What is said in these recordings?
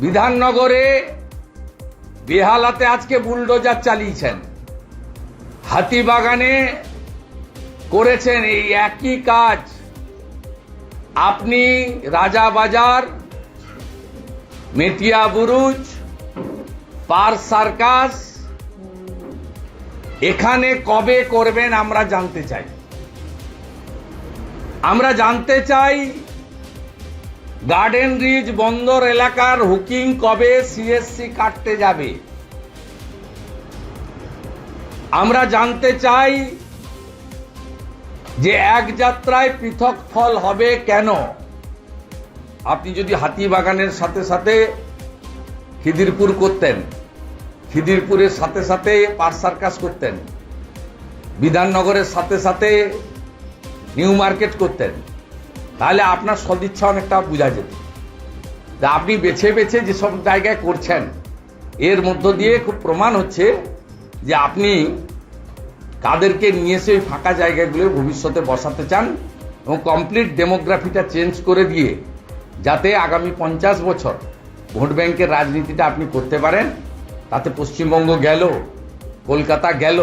বিধাননগরে বেহালাতে আজকে বুলডোজার চালিয়েছেন। হাতিবাগানে করেছেন এই একই কাজ। আপনি রাজাবাজার মেটিয়া বুরুজ, পার সার্কাস, এখানে কবে করবেন আমরা জানতে চাই। আমরা জানতে চাই গার্ডেন রিজ বন্দর এলাকার হুকিং কবে সিএসসি কাটতে যাবে? আমরা জানতে চাই যে এক যাত্রায় পৃথক ফল হবে কেন? আপনি যদি হাতিবাগানের সাথে সাথে খিদিরপুর করতেন, খিদিরপুরের সাথে সাথে পার সার্কাস করতেন, বিধাননগরের সাথে সাথে নিউ মার্কেট করতেন তাহলে আপনার সদিচ্ছা অনেকটা বোঝা যেত। আপনি বেছে বেছে যেসব জায়গায় করছেন, এর মধ্য দিয়ে খুব প্রমাণ হচ্ছে যে আপনি কাদেরকে নিয়ে এসে ওই ফাঁকা জায়গাগুলো ভবিষ্যতে বসাতে চান এবং কমপ্লিট ডেমোগ্রাফিটা চেঞ্জ করে দিয়ে যাতে আগামী পঞ্চাশ বছর ভোট ব্যাংকের রাজনীতিটা আপনি করতে পারেন। তাতে পশ্চিমবঙ্গ গেল, কলকাতা গেল,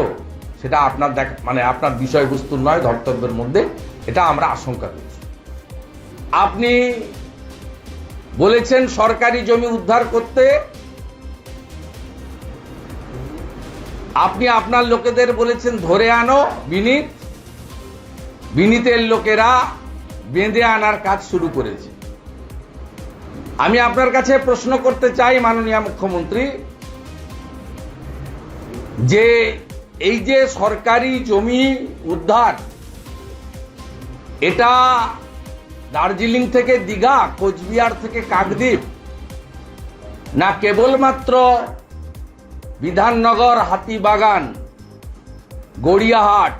সেটা আপনার দেখ মানে আপনার বিষয়বস্তু নয়, ধর্তব্যের মধ্যে, এটা আমরা আশঙ্কা করছি। আপনি বলেছেন সরকারি জমি উদ্ধার করতে। আপনি আপনার লোকেদের বলেছেন ধরে আনো বিনীত। বিনীতের লোকেরা বেঁধে আনার কাজ শুরু করেছে। আমি আপনার কাছে প্রশ্ন করতে চাই মাননীয় মুখ্যমন্ত্রী, যে এই যে সরকারি জমি উদ্ধার, এটা দার্জিলিং থেকে দীঘা, কোচবিহার থেকে কাকদ্বীপ। না কেবলমাত্র বিধাননগর, হাতিবাগান, গড়িয়াহাট,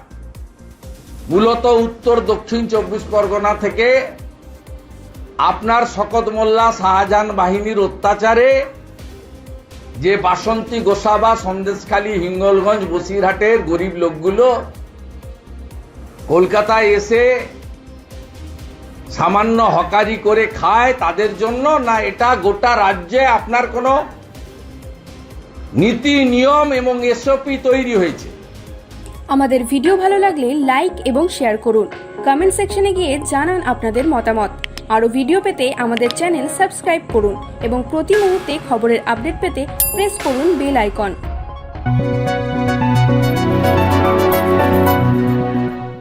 মূলত উত্তর, দক্ষিণ চব্বিশ পরগনা থেকে আপনার শকত মোল্লা শাহজাহান বাহিনীর অত্যাচারে যে বাসন্তী গোসাবা, সন্দেশখালী, হিঙ্গলগঞ্জ, বসিরহাটের গরিব লোকগুলো কলকাতায় এসে সামান্য হকারি করে খায় তাদের জন্য, না এটা গোটা রাজ্যে আপনার কোনো নীতি, নিয়ম এবং এসওপি তৈরি হয়েছে? আমাদের ভিডিও ভালো লাগলে লাইক এবং শেয়ার করুন। কমেন্ট সেকশনে গিয়ে জানান আপনাদের মতামত। আরও ভিডিও পেতে আমাদের চ্যানেল সাবস্ক্রাইব করুন এবং প্রতি মুহূর্তে খবরের আপডেট পেতে প্রেস করুন বেল আইকন।